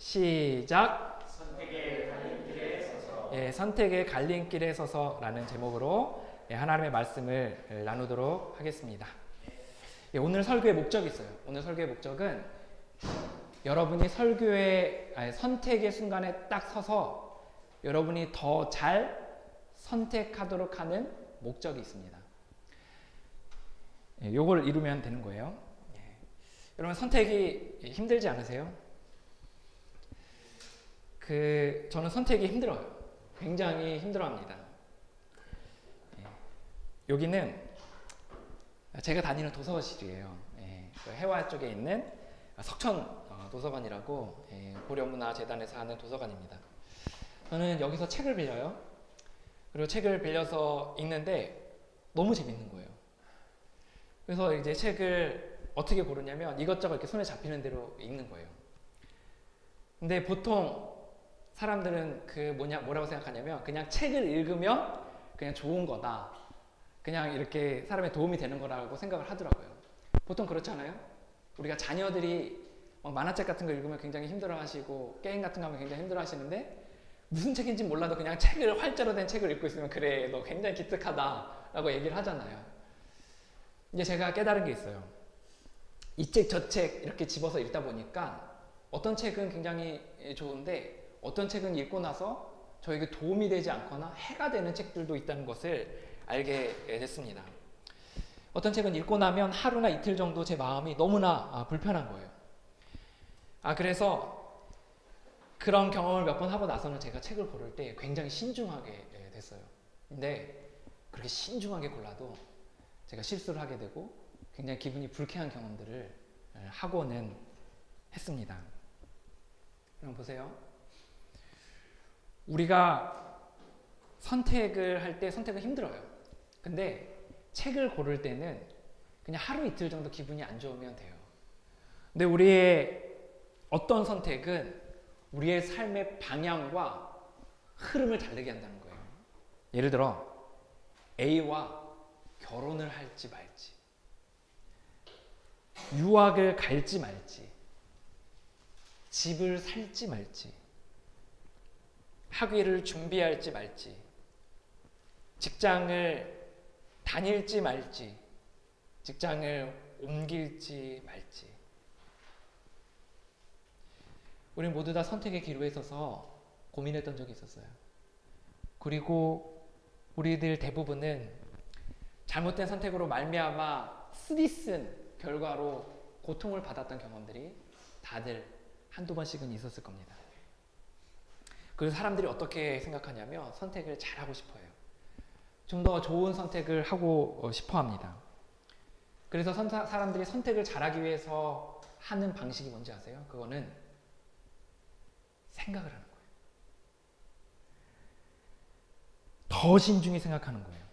시작. 선택의 갈림길에 서서 예, 선택의 갈림길에 서서라는 제목으로 예, 하나님의 말씀을 예, 나누도록 하겠습니다. 예, 오늘 설교의 목적이 있어요. 오늘 설교의 목적은 여러분이 설교의 아니, 선택의 순간에 딱 서서 여러분이 더 잘 선택하도록 하는 목적이 있습니다. 예, 요걸 이루면 되는 거예요. 예. 여러분 선택이 힘들지 않으세요? 그 저는 선택이 힘들어요. 굉장히 힘들어합니다. 예. 여기는 제가 다니는 도서실이에요. 예. 그 해화 쪽에 있는 석천 어, 도서관이라고 예. 고려문화재단에서 하는 도서관입니다. 저는 여기서 책을 빌려요. 그리고 책을 빌려서 읽는데 너무 재밌는 거예요. 그래서 이제 책을 어떻게 고르냐면 이것저것 이렇게 손에 잡히는 대로 읽는 거예요. 근데 보통 사람들은 그 뭐냐 뭐라고 생각하냐면 그냥 책을 읽으면 그냥 좋은 거다. 그냥 이렇게 사람의 도움이 되는 거라고 생각을 하더라고요. 보통 그렇잖아요. 우리가 자녀들이 뭐 만화책 같은 거 읽으면 굉장히 힘들어하시고 게임 같은 거 하면 굉장히 힘들어하시는데 무슨 책인지 몰라도 그냥 책을 활자로 된 책을 읽고 있으면 그래 너 굉장히 기특하다라고 얘기를 하잖아요. 이제 제가 깨달은 게 있어요. 이 책 저 책 이렇게 집어서 읽다 보니까 어떤 책은 굉장히 좋은데 어떤 책은 읽고 나서 저에게 도움이 되지 않거나 해가 되는 책들도 있다는 것을 알게 됐습니다. 어떤 책은 읽고 나면 하루나 이틀 정도 제 마음이 너무나 불편한 거예요. 아 그래서 그런 경험을 몇 번 하고 나서는 제가 책을 고를 때 굉장히 신중하게 됐어요. 근데 그렇게 신중하게 골라도 제가 실수를 하게 되고 굉장히 기분이 불쾌한 경험들을 하고는 했습니다. 그럼 보세요. 우리가 선택을 할 때 선택은 힘들어요. 근데 책을 고를 때는 그냥 하루 이틀 정도 기분이 안 좋으면 돼요. 근데 우리의 어떤 선택은 우리의 삶의 방향과 흐름을 다르게 한다는 거예요. 예를 들어 A와 결혼을 할지 말지, 유학을 갈지 말지, 집을 살지 말지, 학위를 준비할지 말지, 직장을 다닐지 말지, 직장을 옮길지 말지. 우리 모두 다 선택의 기로에 있어서 고민했던 적이 있었어요. 그리고 우리들 대부분은 잘못된 선택으로 말미암아 쓰디쓴 결과로 고통을 받았던 경험들이 다들 한두 번씩은 있었을 겁니다. 그래서 사람들이 어떻게 생각하냐면 선택을 잘하고 싶어요. 좀 더 좋은 선택을 하고 싶어 합니다. 그래서 사람들이 선택을 잘하기 위해서 하는 방식이 뭔지 아세요? 그거는 생각을 하는 거예요. 더 신중히 생각하는 거예요.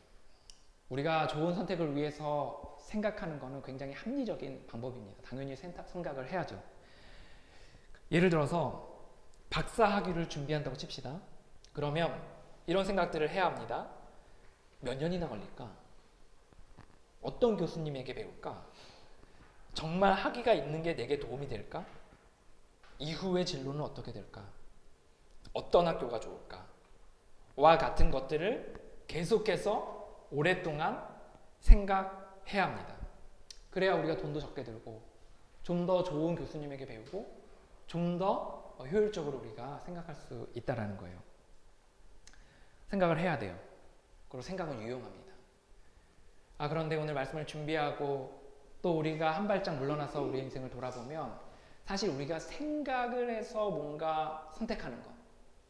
우리가 좋은 선택을 위해서 생각하는 것은 굉장히 합리적인 방법입니다. 당연히 생각을 해야죠. 예를 들어서 박사 학위를 준비한다고 칩시다. 그러면 이런 생각들을 해야 합니다. 몇 년이나 걸릴까? 어떤 교수님에게 배울까? 정말 학위가 있는 게 내게 도움이 될까? 이후의 진로는 어떻게 될까? 어떤 학교가 좋을까? 와 같은 것들을 계속해서 오랫동안 생각해야 합니다. 그래야 우리가 돈도 적게 들고 좀 더 좋은 교수님에게 배우고 좀 더 효율적으로 우리가 생각할 수 있다라는 거예요. 생각을 해야 돼요. 그리고 생각은 유용합니다. 아 그런데 오늘 말씀을 준비하고 또 우리가 한 발짝 물러나서 우리 인생을 돌아보면 사실 우리가 생각을 해서 뭔가 선택하는 것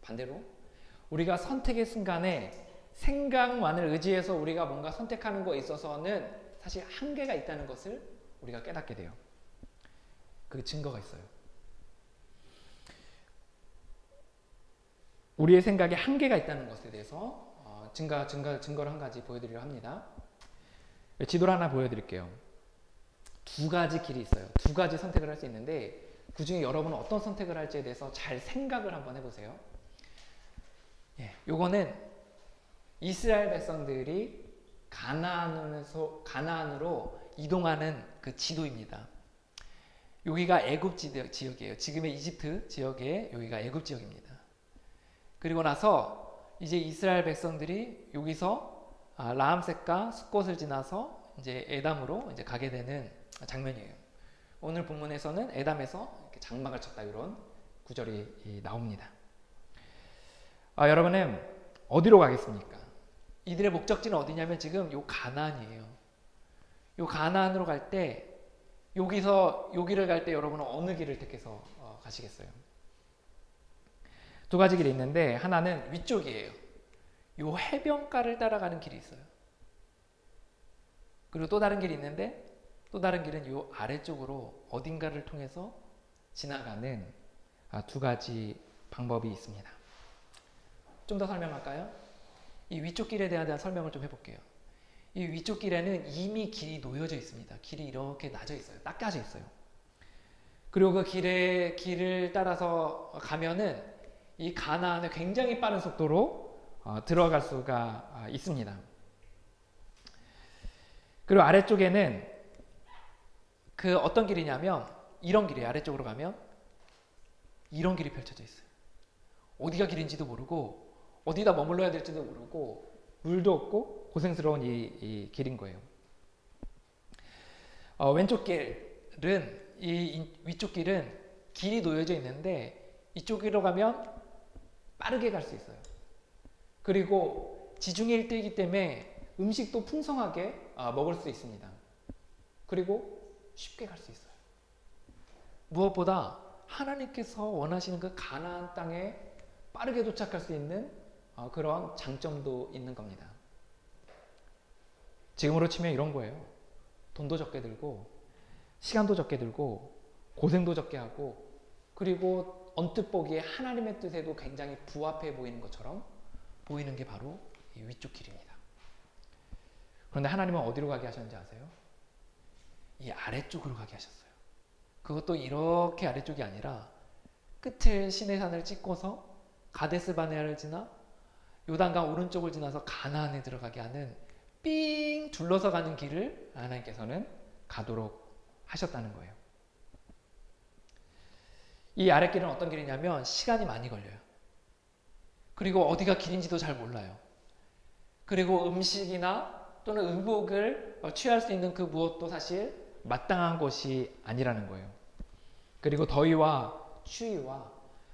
반대로 우리가 선택의 순간에 생각만을 의지해서 우리가 뭔가 선택하는 거에 있어서는 사실 한계가 있다는 것을 우리가 깨닫게 돼요. 그 증거가 있어요. 우리의 생각에 한계가 있다는 것에 대해서 어, 증거, 증거, 증거를 한 가지 보여드리려 합니다. 지도를 하나 보여드릴게요. 두 가지 길이 있어요. 두 가지 선택을 할 수 있는데 그 중에 여러분은 어떤 선택을 할지에 대해서 잘 생각을 한번 해보세요. 예, 요거는 이스라엘 백성들이 가나안에서 가나안으로 이동하는 그 지도입니다. 여기가 애굽 지역이에요. 지금의 이집트 지역에 여기가 애굽 지역입니다. 그리고 나서 이제 이스라엘 백성들이 여기서 아, 라암색과 숫곳을 지나서 이제 에담으로 이제 가게 되는 장면이에요. 오늘 본문에서는 에담에서 장막을 쳤다 이런 구절이 나옵니다. 아, 여러분은 어디로 가겠습니까? 이들의 목적지는 어디냐면 지금 요 가나안이에요. 요 가나안으로 갈 때 여기서 여기를 갈 때 여러분은 어느 길을 택해서 어, 가시겠어요? 두 가지 길이 있는데 하나는 위쪽이에요. 요 해변가를 따라가는 길이 있어요. 그리고 또 다른 길이 있는데 또 다른 길은 요 아래쪽으로 어딘가를 통해서 지나가는 아, 두 가지 방법이 있습니다. 좀 더 설명할까요? 이 위쪽 길에 대한 설명을 좀 해볼게요. 이 위쪽 길에는 이미 길이 놓여져 있습니다. 길이 이렇게 낮아 있어요. 닦아져 있어요. 그리고 그 길에 길을 따라서 가면은 이 가나안에 굉장히 빠른 속도로 어, 들어갈 수가 아, 있습니다. 그리고 아래쪽에는 그 어떤 길이냐면 이런 길이 아래쪽으로 가면 이런 길이 펼쳐져 있어요. 어디가 길인지도 모르고 어디다 머물러야 될지도 모르고 물도 없고 고생스러운 이, 이 길인 거예요. 어, 왼쪽 길은 이 위쪽 길은 길이 놓여져 있는데 이쪽으로 가면 빠르게 갈 수 있어요. 그리고 지중해 일대이기 때문에 음식도 풍성하게 어, 먹을 수 있습니다. 그리고 쉽게 갈 수 있어요. 무엇보다 하나님께서 원하시는 그 가나안 땅에 빠르게 도착할 수 있는 어, 그런 장점도 있는 겁니다. 지금으로 치면 이런 거예요. 돈도 적게 들고 시간도 적게 들고 고생도 적게 하고 그리고 언뜻 보기에 하나님의 뜻에도 굉장히 부합해 보이는 것처럼 보이는 게 바로 이 위쪽 길입니다. 그런데 하나님은 어디로 가게 하셨는지 아세요? 이 아래쪽으로 가게 하셨어요. 그것도 이렇게 아래쪽이 아니라 끝에 시내산을 찍고서 가데스 바네아를 지나 요단강 오른쪽을 지나서 가나안에 들어가게 하는 삥 둘러서 가는 길을 하나님께서는 가도록 하셨다는 거예요. 이 아랫길은 어떤 길이냐면 시간이 많이 걸려요. 그리고 어디가 길인지도 잘 몰라요. 그리고 음식이나 또는 의복을 취할 수 있는 그 무엇도 사실 마땅한 곳이 아니라는 거예요. 그리고 더위와 추위와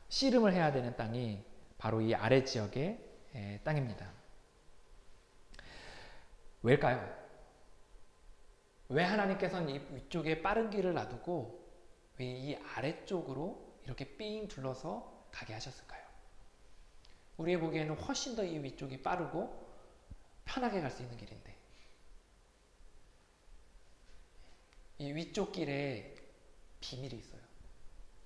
씨름을 해야 되는 땅이 바로 이 아래 지역의 땅입니다. 왜일까요? 왜 하나님께서는 이 위쪽에 빠른 길을 놔두고 왜 이 아래쪽으로 이렇게 삥 둘러서 가게 하셨을까요? 우리의 보기에는 훨씬 더 이 위쪽이 빠르고 편하게 갈 수 있는 길인데 이 위쪽 길에 비밀이 있어요.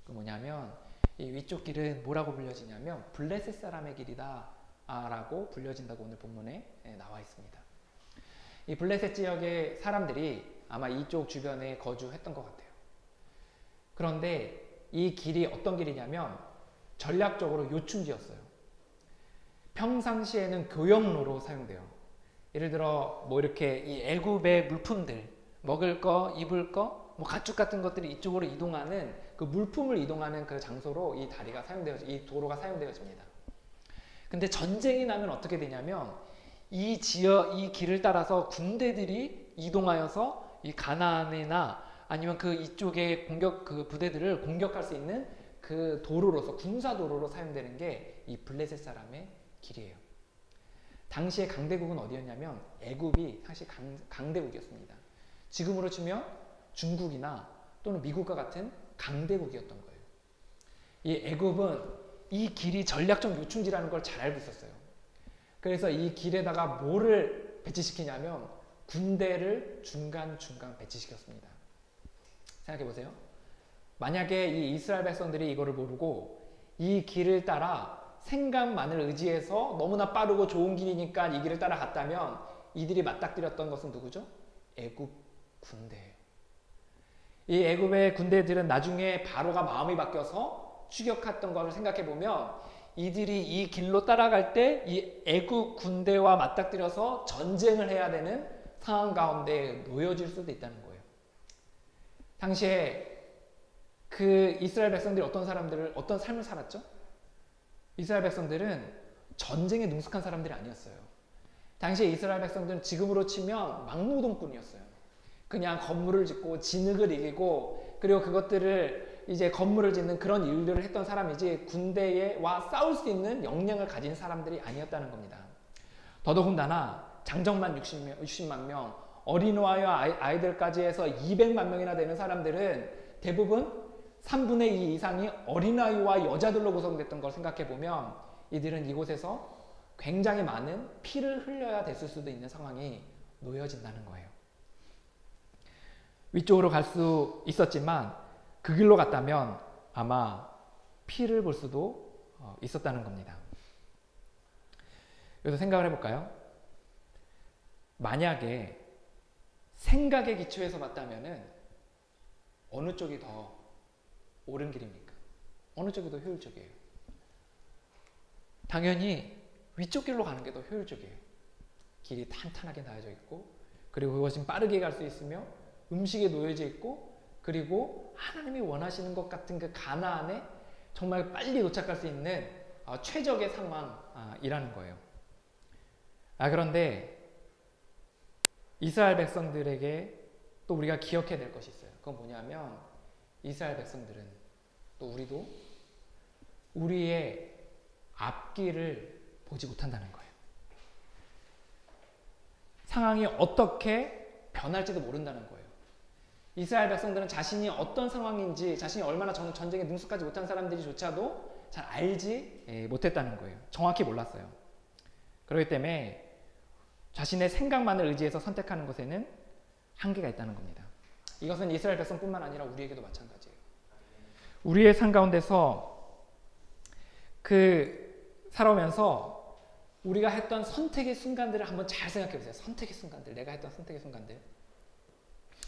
그 뭐냐면 이 위쪽 길은 뭐라고 불려지냐면 블레셋 사람의 길이다 라고 불려진다고 오늘 본문에 나와 있습니다. 이 블레셋 지역의 사람들이 아마 이쪽 주변에 거주했던 것 같아요. 그런데 이 길이 어떤 길이냐면 전략적으로 요충지였어요. 평상시에는 교역로로 사용돼요. 예를 들어 뭐 이렇게 이 애굽의 물품들 먹을 거, 입을 거, 뭐 가축 같은 것들이 이쪽으로 이동하는 그 물품을 이동하는 그 장소로 이 다리가 사용되어 이 도로가 사용되어집니다. 근데 전쟁이 나면 어떻게 되냐면 이 지역 이 길을 따라서 군대들이 이동하여서 이 가나안이나 아니면 그 이쪽의 공격 그 부대들을 공격할 수 있는 그 도로로서 군사 도로로 사용되는 게 이 블레셋 사람의 길이에요. 당시의 강대국은 어디였냐면 애굽이 사실 강, 강대국이었습니다. 지금으로 치면 중국이나 또는 미국과 같은 강대국이었던 거예요. 이 애굽은 이 길이 전략적 요충지라는 걸 잘 알고 있었어요. 그래서 이 길에다가 뭐를 배치시키냐면 군대를 중간중간 배치시켰습니다. 생각해 보세요. 만약에 이 이스라엘 백성들이 이거를 모르고 이 길을 따라 생각만을 의지해서 너무나 빠르고 좋은 길이니까 이 길을 따라갔다면 이들이 맞닥뜨렸던 것은 누구죠? 애굽 군대예요. 이 애굽의 군대들은 나중에 바로가 마음이 바뀌어서 추격했던 것을 생각해 보면 이들이 이 길로 따라갈 때 이 애국 군대와 맞닥뜨려서 전쟁을 해야 되는 상황 가운데 놓여질 수도 있다는 거예요. 당시에 그 이스라엘 백성들이 어떤 사람들을 어떤 삶을 살았죠? 이스라엘 백성들은 전쟁에 능숙한 사람들이 아니었어요. 당시에 이스라엘 백성들은 지금으로 치면 막노동꾼이었어요. 그냥 건물을 짓고 진흙을 이기고 그리고 그것들을 이제 건물을 짓는 그런 일들을 했던 사람이지 군대와 싸울 수 있는 역량을 가진 사람들이 아니었다는 겁니다. 더더군다나 장정만 60명, 60만 명, 어린아이와 아이, 들까지 해서 200만 명이나 되는 사람들은 대부분 3분의 2 이상이 어린아이와 여자들로 구성됐던 걸 생각해 보면 이들은 이곳에서 굉장히 많은 피를 흘려야 됐을 수도 있는 상황이 놓여진다는 거예요. 위쪽으로 갈 수 있었지만 그 길로 갔다면 아마 피를 볼 수도 어, 있었다는 겁니다. 그래서 생각을 해볼까요? 만약에 생각의 기초에서 봤다면은 어느 쪽이 더 옳은 길입니까? 어느 쪽이 더 효율적이에요? 당연히 위쪽 길로 가는 게 더 효율적이에요. 길이 탄탄하게 나여져 있고 그리고 그것이 빠르게 갈 수 있으며 음식에 놓여져 있고 그리고 하나님이 원하시는 것 같은 그 가나안에 정말 빨리 도착할 수 있는 어, 최적의 상황이라는 거예요. 아 그런데 이스라엘 백성들에게 또 우리가 기억해야 될 것이 있어요. 그건 뭐냐면 이스라엘 백성들은 또 우리도 우리의 앞길을 보지 못한다는 거예요. 상황이 어떻게 변할지도 모른다는 거예요. 이스라엘 백성들은 자신이 어떤 상황인지, 자신이 얼마나 전쟁에 능숙하지 못한 사람들이조차도 잘 알지 예, 못했다는 거예요. 정확히 몰랐어요. 그렇기 때문에 자신의 생각만을 의지해서 선택하는 것에는 한계가 있다는 겁니다. 이것은 이스라엘 백성뿐만 아니라 우리에게도 마찬가지예요. 우리의 삶 가운데서 그 살아오면서 우리가 했던 선택의 순간들을 한번 잘 생각해 보세요. 선택의 순간들, 내가 했던 선택의 순간들.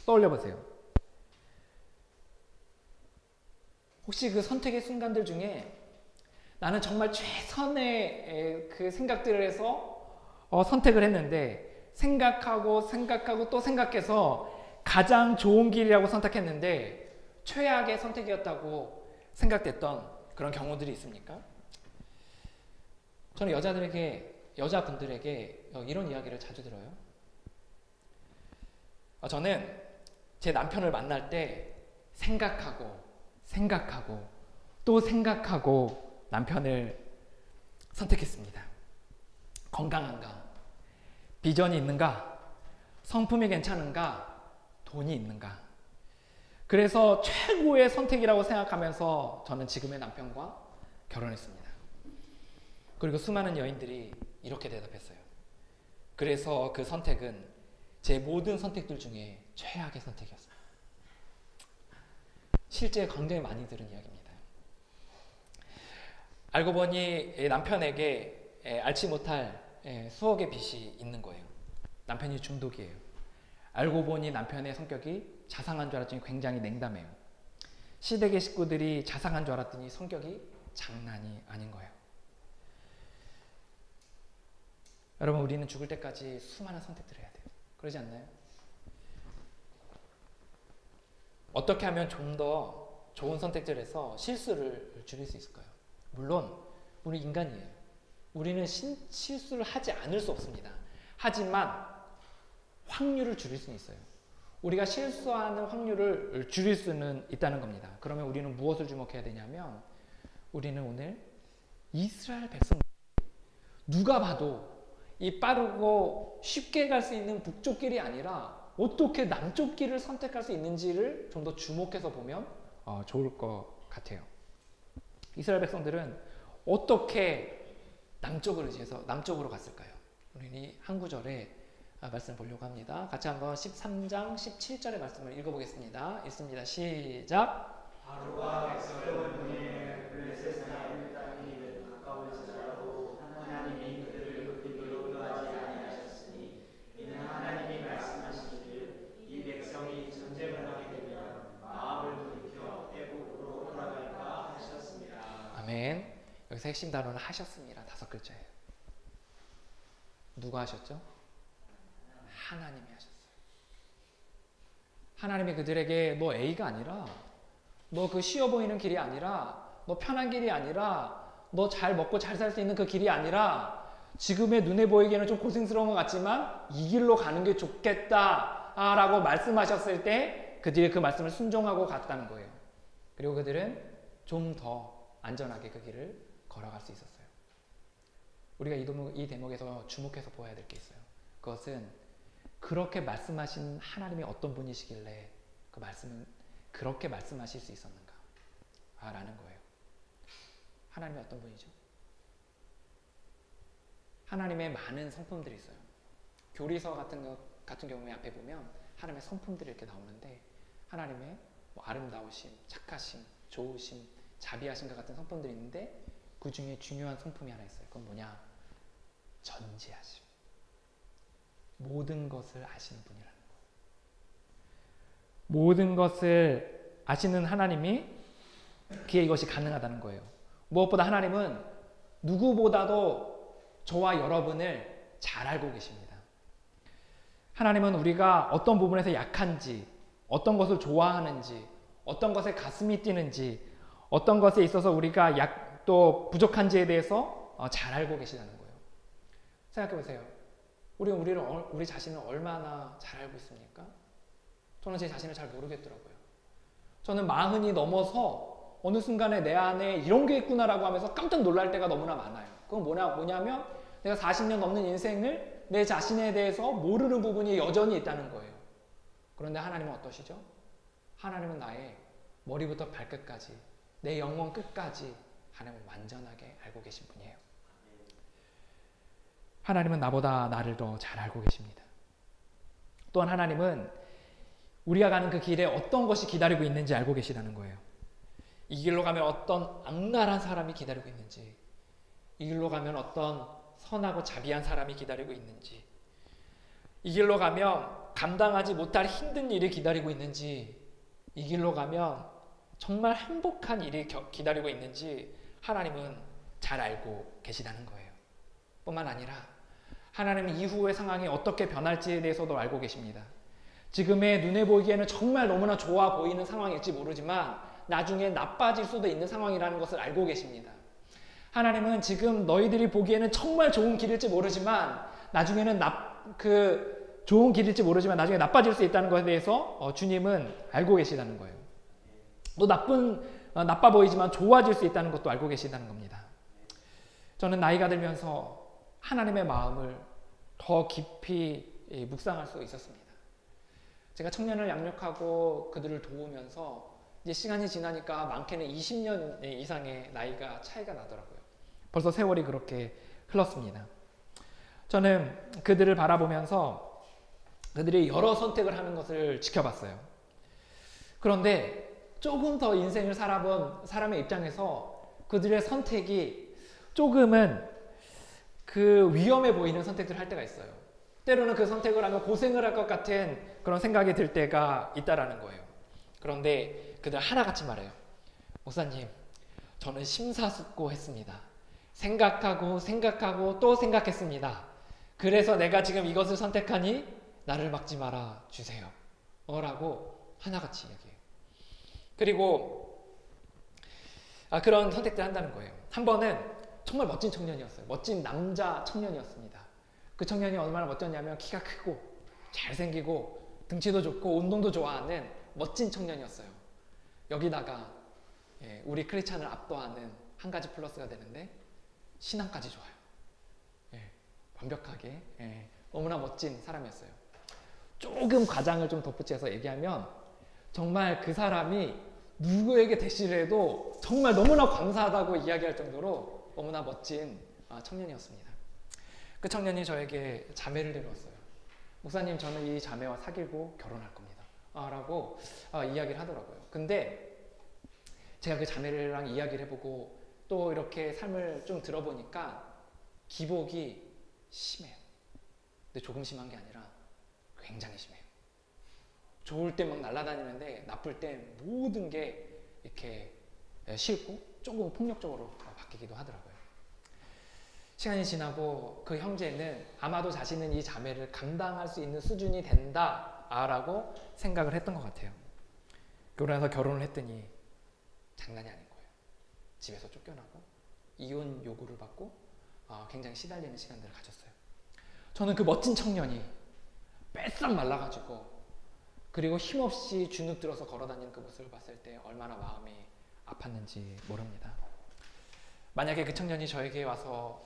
떠올려 보세요. 혹시 그 선택의 순간들 중에 나는 정말 최선의 그 생각들을 해서 어, 선택을 했는데 생각하고 생각하고 또 생각해서 가장 좋은 길이라고 선택했는데 최악의 선택이었다고 생각됐던 그런 경우들이 있습니까? 저는 여자들에게 여자분들에게 어, 이런 이야기를 자주 들어요. 어, 저는 제 남편을 만날 때 생각하고 생각하고 또 생각하고 남편을 선택했습니다. 건강한가? 비전이 있는가? 성품이 괜찮은가? 돈이 있는가? 그래서 최고의 선택이라고 생각하면서 저는 지금의 남편과 결혼했습니다. 그리고 수많은 여인들이 이렇게 대답했어요. 그래서 그 선택은 제 모든 선택들 중에 최악의 선택이었어요. 실제 굉장히 많이 들은 이야기입니다. 알고 보니 남편에게 예, 알지 못할 예, 수억의 빚이 있는 거예요. 남편이 중독이에요. 알고 보니 남편의 성격이 자상한 줄 알았더니 굉장히 냉담해요. 시댁의 식구들이 자상한 줄 알았더니 성격이 장난이 아닌 거예요. 여러분 우리는 죽을 때까지 수많은 선택들을 해야 돼요. 그러지 않나요? 어떻게 하면 좀 더 좋은 선택들을 해서 실수를 줄일 수 있을까요? 물론 우리 인간이에요. 우리는 신, 실수를 하지 않을 수 없습니다. 하지만 확률을 줄일 수는 있어요. 우리가 실수하는 확률을 줄일 수는 있다는 겁니다. 그러면 우리는 무엇을 주목해야 되냐면 우리는 오늘 이스라엘 백성 누가 봐도 이 빠르고 쉽게 갈 수 있는 북쪽 길이 아니라 어떻게 남쪽 길을 선택할 수 있는지를 좀 더 주목해서 보면 어, 좋을 것 같아요. 이스라엘 백성들은 어떻게 남쪽을 의지해서 남쪽으로 갔을까요? 우리는 한 구절에 아, 말씀 보려고 합니다. 같이 한번 13장 17절의 말씀을 읽어보겠습니다. 읽습니다. 시작. 하루가 백성을 보내 블레셋 사람 땅이 가까울지라도 하나님이 그들을 흑기로 하지 아니하셨으니 이는 하나님이 말씀하시기를 이 백성이 전쟁을 하게 되면 마음을 돌이켜 애국으로 돌아갈까 하셨습니다. 아멘. 여기서 핵심 단어는 하셨습니다. 다섯 글자예요. 누가 하셨죠? 하나님이 하셨어요. 하나님이 그들에게 너 A가 아니라 너 그 쉬워 보이는 길이 아니라 너 편한 길이 아니라 너 잘 먹고 잘 살 수 있는 그 길이 아니라 지금의 눈에 보이기에는 좀 고생스러운 것 같지만 이 길로 가는 게 좋겠다 라고 말씀하셨을 때 그들이 그 말씀을 순종하고 갔다는 거예요. 그리고 그들은 좀 더 안전하게 그 길을 걸어갈 수 있었어요. 우리가 이, 대목, 이 대목에서 주목해서 보아야 될 게 있어요. 그것은 그렇게 말씀하신 하나님이 어떤 분이시길래 그 말씀은 그렇게 말씀하실 수 있었는가? 아, 라는 거예요. 하나님이 어떤 분이죠? 하나님의 많은 성품들이 있어요. 교리서 같은 거 같은 경우에 앞에 보면 하나님의 성품들이 이렇게 나오는데 하나님의 뭐 아름다우심, 착하심, 좋으심, 자비하심과 같은 성품들이 있는데 그 중에 중요한 성품이 하나 있어요. 그건 뭐냐? 전지하심. 모든 것을 아시는 분이라는 거예요. 모든 것을 아시는 하나님이 그에 이것이 가능하다는 거예요. 무엇보다 하나님은 누구보다도 저와 여러분을 잘 알고 계십니다. 하나님은 우리가 어떤 부분에서 약한지, 어떤 것을 좋아하는지, 어떤 것에 가슴이 뛰는지, 어떤 것에 있어서 우리가 약 또 부족한지에 대해서 어, 잘 알고 계시다는 거예요. 생각해 보세요. 우리 우리를 우리 자신을 얼마나 잘 알고 있습니까? 저는 제 자신을 잘 모르겠더라고요. 저는 마흔이 넘어서 어느 순간에 내 안에 이런 게 있구나라고 하면서 깜짝 놀랄 때가 너무나 많아요. 그건 뭐냐, 뭐냐면 내가 40년 넘는 인생을 내 자신에 대해서 모르는 부분이 여전히 있다는 거예요. 그런데 하나님은 어떠시죠? 하나님은 나의 머리부터 발끝까지 내 영혼 끝까지 하나님은 완전하게 알고 계신 분이에요. 하나님은 나보다 나를 더 잘 알고 계십니다. 또한 하나님은 우리가 가는 그 길에 어떤 것이 기다리고 있는지 알고 계시다는 거예요. 이 길로 가면 어떤 악랄한 사람이 기다리고 있는지, 이 길로 가면 어떤 선하고 자비한 사람이 기다리고 있는지, 이 길로 가면 감당하지 못할 힘든 일이 기다리고 있는지, 이 길로 가면 정말 행복한 일이 기다리고 있는지 하나님은 잘 알고 계시다는 거예요. 뿐만 아니라 하나님은 이후의 상황이 어떻게 변할지에 대해서도 알고 계십니다. 지금의 눈에 보이기에는 정말 너무나 좋아 보이는 상황일지 모르지만 나중에 나빠질 수도 있는 상황이라는 것을 알고 계십니다. 하나님은 지금 너희들이 보기에는 정말 좋은 길일지 모르지만 나중에는 나, 그 좋은 길일지 모르지만 나중에 나빠질 수 있다는 것에 대해서 어, 주님은 알고 계시다는 거예요. 또 나쁜 어, 나빠 보이지만 좋아질 수 있다는 것도 알고 계신다는 겁니다. 저는 나이가 들면서 하나님의 마음을 더 깊이 묵상할 수 있었습니다. 제가 청년을 양육하고 그들을 도우면서 이제 시간이 지나니까 많게는 20년 이상의 나이가 차이가 나더라고요. 벌써 세월이 그렇게 흘렀습니다. 저는 그들을 바라보면서 그들이 여러 선택을 하는 것을 지켜봤어요. 그런데 조금 더 인생을 살아본 사람의 입장에서 그들의 선택이 조금은 그 위험해 보이는 선택들을 할 때가 있어요. 때로는 그 선택을 하면 고생을 할 것 같은 그런 생각이 들 때가 있다라는 거예요. 그런데 그들 하나같이 말해요. 목사님, 저는 심사숙고했습니다. 생각하고 생각하고 또 생각했습니다. 그래서 내가 지금 이것을 선택하니 나를 막지 말아 주세요. 라고 하나같이 얘기해요. 그리고 아, 그런 선택들 한다는 거예요. 한 번은 정말 멋진 청년이었어요. 멋진 남자 청년이었습니다. 그 청년이 얼마나 멋졌냐면 키가 크고 잘생기고 등치도 좋고 운동도 좋아하는 멋진 청년이었어요. 여기다가 예, 우리 크리스찬을 압도하는 한 가지 플러스가 되는데 신앙까지 좋아요. 예, 완벽하게 예, 너무나 멋진 사람이었어요. 조금 과장을 좀 덧붙여서 얘기하면 정말 그 사람이 누구에게 대시를 해도 정말 너무나 감사하다고 이야기할 정도로 너무나 멋진 아, 청년이었습니다. 그 청년이 저에게 자매를 데려왔어요. 목사님, 저는 이 자매와 사귀고 결혼할 겁니다. 아, 라고 아, 이야기를 하더라고요. 근데 제가 그 자매랑 이야기를 해보고 또 이렇게 삶을 좀 들어보니까 기복이 심해요. 근데 조금 심한 게 아니라 굉장히 심해요. 좋을 때 막 날아다니는데 나쁠 때 모든 게 이렇게 싫고 조금 폭력적으로 바뀌기도 하더라고요. 시간이 지나고 그 형제는 아마도 자신은 이 자매를 감당할 수 있는 수준이 된다라고 생각을 했던 것 같아요. 그러고 나서 결혼을 했더니 장난이 아닌 거예요. 집에서 쫓겨나고 이혼 요구를 받고 어, 굉장히 시달리는 시간들을 가졌어요. 저는 그 멋진 청년이 뺏싹 말라가지고 그리고 힘없이 주눅 들어서 걸어다니는 그 모습을 봤을 때 얼마나 마음이 아팠는지 모릅니다. 만약에 그 청년이 저에게 와서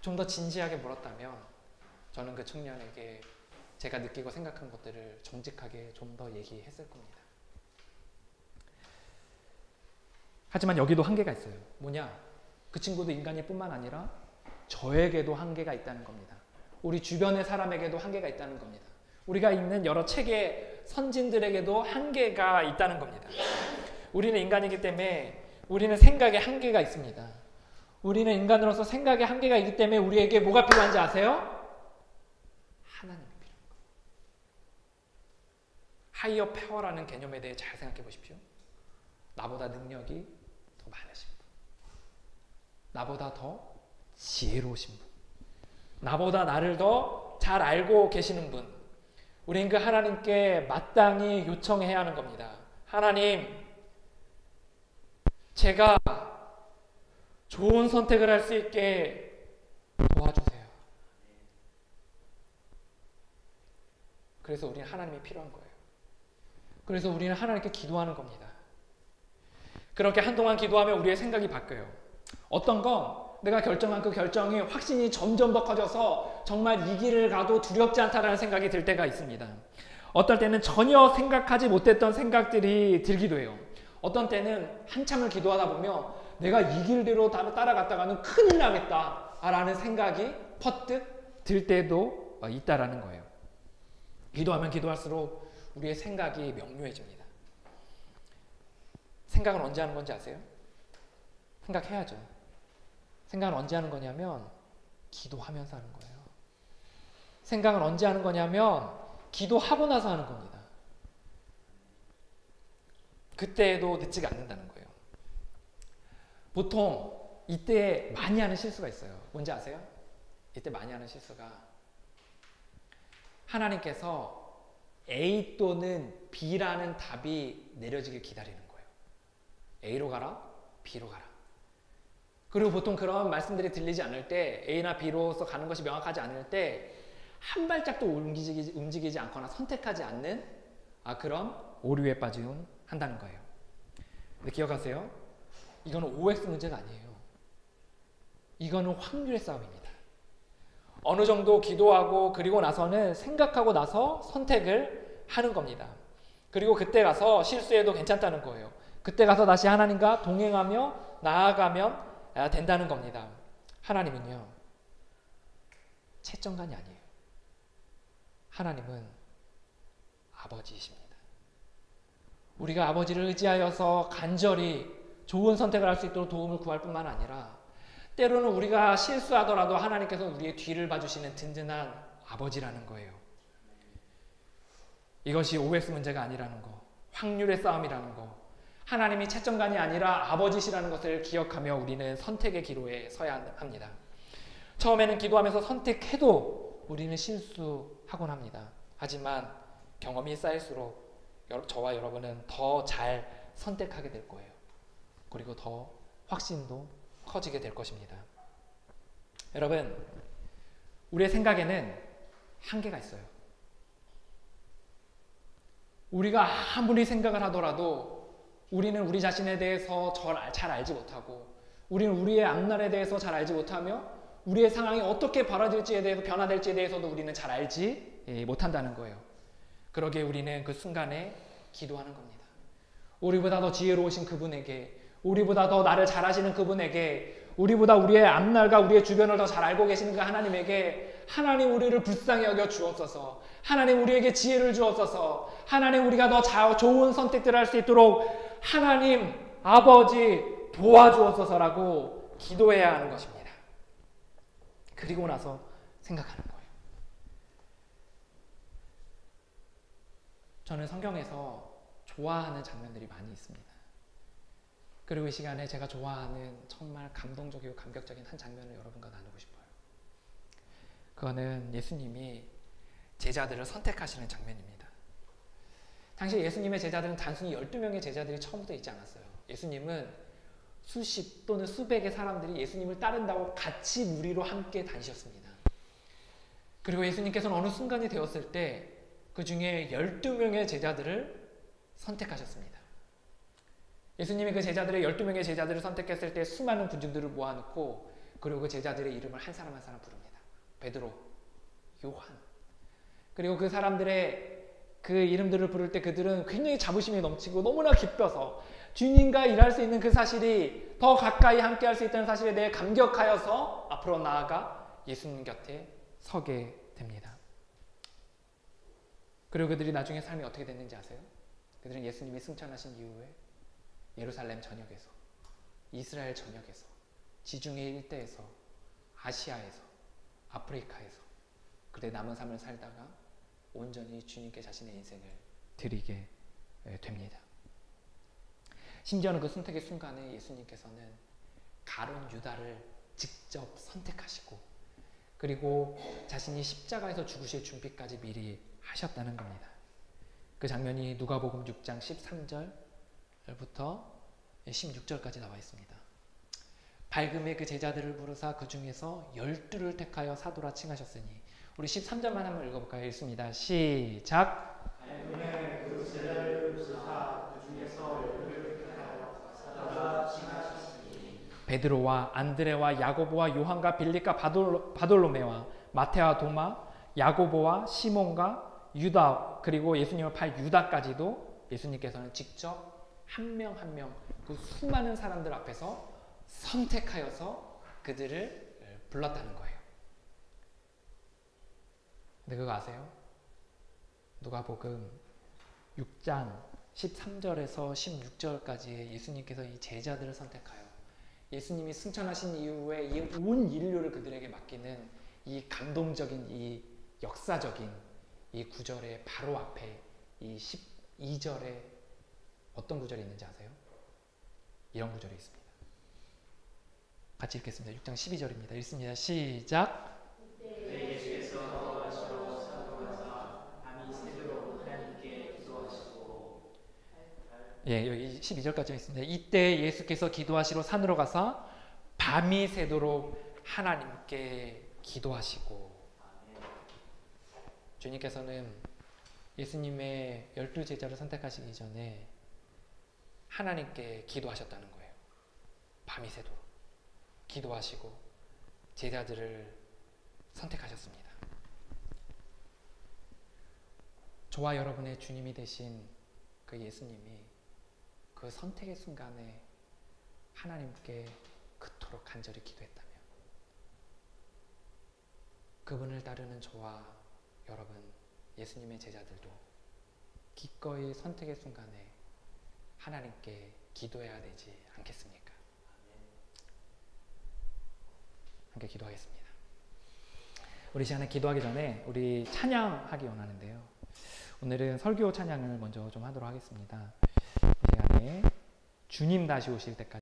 좀 더 진지하게 물었다면 저는 그 청년에게 제가 느끼고 생각한 것들을 정직하게 좀 더 얘기했을 겁니다. 하지만 여기도 한계가 있어요. 뭐냐? 그 친구도 인간일 뿐만 아니라 저에게도 한계가 있다는 겁니다. 우리 주변의 사람에게도 한계가 있다는 겁니다. 우리가 읽는 여러 책의 선진들에게도 한계가 있다는 겁니다. 우리는 인간이기 때문에 우리는 생각에 한계가 있습니다. 우리는 인간으로서 생각에 한계가 있기 때문에 우리에게 뭐가 필요한지 아세요? 하나님이 필요한 거예요. 하이어 파워라는 개념에 대해 잘 생각해 보십시오. 나보다 능력이 더 많으신 분. 나보다 더 지혜로우신 분. 나보다 나를 더 잘 알고 계시는 분. 우린 그 하나님께 마땅히 요청해야 하는 겁니다. 하나님, 제가 좋은 선택을 할 수 있게 도와주세요. 그래서 우리는 하나님이 필요한 거예요. 그래서 우리는 하나님께 기도하는 겁니다. 그렇게 한동안 기도하면 우리의 생각이 바뀌어요. 어떤 건 내가 결정한 그 결정이 확신이 점점 더 커져서 정말 이 길을 가도 두렵지 않다라는 생각이 들 때가 있습니다. 어떨 때는 전혀 생각하지 못했던 생각들이 들기도 해요. 어떤 때는 한참을 기도하다 보면 내가 이 길대로 따라갔다가는 큰일 나겠다라는 생각이 퍼뜩 들 때도 있다라는 거예요. 기도하면 기도할수록 우리의 생각이 명료해집니다. 생각은 언제 하는 건지 아세요? 생각해야죠. 생각은 언제 하는 거냐면 기도하면서 하는 거예요. 생각은 언제 하는 거냐면 기도하고 나서 하는 겁니다. 그때에도 늦지가 않는다는 거예요. 보통 이때 많이 하는 실수가 있어요. 뭔지 아세요? 이때 많이 하는 실수가 하나님께서 A 또는 B라는 답이 내려지길 기다리는 거예요. A로 가라, B로 가라. 그리고 보통 그런 말씀들이 들리지 않을 때 A나 B로서 가는 것이 명확하지 않을 때 한 발짝도 움직이지, 움직이지 않거나 선택하지 않는 아, 그런 오류에 빠짐 한다는 거예요. 근데 기억하세요. 이거는 OX 문제가 아니에요. 이거는 확률의 싸움입니다. 어느 정도 기도하고 그리고 나서는 생각하고 나서 선택을 하는 겁니다. 그리고 그때 가서 실수해도 괜찮다는 거예요. 그때 가서 다시 하나님과 동행하며 나아가면 된다는 겁니다. 하나님은요, 채점관이 아니에요. 하나님은 아버지이십니다. 우리가 아버지를 의지하여서 간절히 좋은 선택을 할 수 있도록 도움을 구할 뿐만 아니라 때로는 우리가 실수하더라도 하나님께서 우리의 뒤를 봐주시는 든든한 아버지라는 거예요. 이것이 OS 문제가 아니라는 거, 확률의 싸움이라는 거, 하나님이 채점관이 아니라 아버지시라는 것을 기억하며 우리는 선택의 기로에 서야 합니다. 처음에는 기도하면서 선택해도 우리는 실수하곤 합니다. 하지만 경험이 쌓일수록 저와 여러분은 더 잘 선택하게 될 거예요. 그리고 더 확신도 커지게 될 것입니다. 여러분, 우리의 생각에는 한계가 있어요. 우리가 아무리 생각을 하더라도 우리는 우리 자신에 대해서 잘 알지 못하고 우리는 우리의 앞날에 대해서 잘 알지 못하며 우리의 상황이 어떻게 벌어질지에 대해서 변화될지에 대해서도 우리는 잘 알지 예, 못한다는 거예요. 그러기에 우리는 그 순간에 기도하는 겁니다. 우리보다 더 지혜로우신 그분에게 우리보다 더 나를 잘 아시는 그분에게 우리보다 우리의 앞날과 우리의 주변을 더 잘 알고 계시는 그 하나님에게 하나님 우리를 불쌍히 여겨 주옵소서 하나님 우리에게 지혜를 주옵소서 하나님 우리가 더 좋은 선택들을 할 수 있도록 하나님 아버지 도와주옵소서라고 기도해야 하는 것입니다. 그리고 나서 생각하는 거예요. 저는 성경에서 좋아하는 장면들이 많이 있습니다. 그리고 이 시간에 제가 좋아하는 정말 감동적이고 감격적인 한 장면을 여러분과 나누고 싶어요. 그거는 예수님이 제자들을 선택하시는 장면입니다. 당시 예수님의 제자들은 단순히 12명의 제자들이 처음부터 있지 않았어요. 예수님은 수십 또는 수백의 사람들이 예수님을 따른다고 같이 무리로 함께 다니셨습니다. 그리고 예수님께서는 어느 순간이 되었을 때 그 중에 12명의 제자들을 선택하셨습니다. 예수님이 그 제자들의 12명의 제자들을 선택했을 때 수많은 군중들을 모아놓고 그리고 그 제자들의 이름을 한 사람 한 사람 부릅니다. 베드로, 요한. 그리고 그 사람들의 그 이름들을 부를 때 그들은 굉장히 자부심이 넘치고 너무나 기뻐서 주님과 일할 수 있는 그 사실이 더 가까이 함께 할 수 있다는 사실에 대해 감격하여서 앞으로 나아가 예수님 곁에 서게 됩니다. 그리고 그들이 나중에 삶이 어떻게 됐는지 아세요? 그들은 예수님이 승천하신 이후에 예루살렘 전역에서 이스라엘 전역에서 지중해 일대에서 아시아에서 아프리카에서 그들의 남은 삶을 살다가 온전히 주님께 자신의 인생을 드리게 됩니다. 심지어는 그 선택의 순간에 예수님께서는 가론 유다를 직접 선택하시고 그리고 자신이 십자가에서 죽으실 준비까지 미리 하셨다는 겁니다. 그 장면이 누가복음 6장 13절부터 16절까지 나와 있습니다. 밝음의 그 제자들을 부르사 그 중에서 열두를 택하여 사도라 칭하셨으니 우리 13절만 한번 읽어볼까요? 읽습니다. 시작. 베드로와 안드레와 야고보와 요한과 빌립과 바돌로, 바돌로메와 마테와 도마 야고보와 시몬과 유다 그리고 예수님을 팔 유다까지도 예수님께서는 직접 한 명 한 명 그 수많은 사람들 앞에서 선택하여서 그들을 불렀다는 거예요. 근데 그거 아세요? 누가복음 6장 13절에서 16절까지 예수님께서 이 제자들을 선택하여 예수님이 승천하신 이후에 이 온 인류를 그들에게 맡기는 이 감동적인 이 역사적인 이 구절의 바로 앞에 이 12절에 어떤 구절이 있는지 아세요? 이런 구절이 있습니다. 같이 읽겠습니다. 6장 12절입니다. 읽습니다. 시작. 그때 예수께서 다시로 사도가사 밤이 새도록 하나님께 기도하시고 예, 여기 12절까지 있습니다. 이때 예수께서 기도하시러 산으로 가서 밤이 새도록 하나님께 기도하시고 주님께서는 예수님의 열두 제자를 선택하시기 전에 하나님께 기도하셨다는 거예요. 밤이 새도록 기도하시고 제자들을 선택하셨습니다. 저와 여러분의 주님이 되신 그 예수님이 그 선택의 순간에 하나님께 그토록 간절히 기도했다면 그분을 따르는 저와 여러분 예수님의 제자들도 기꺼이 선택의 순간에 하나님께 기도해야 되지 않겠습니까? 함께 기도하겠습니다. 우리 시간에 기도하기 전에 우리 찬양하기 원하는데요. 오늘은 설교 찬양을 먼저 좀 하도록 하겠습니다. 주님 다시 오실 때까지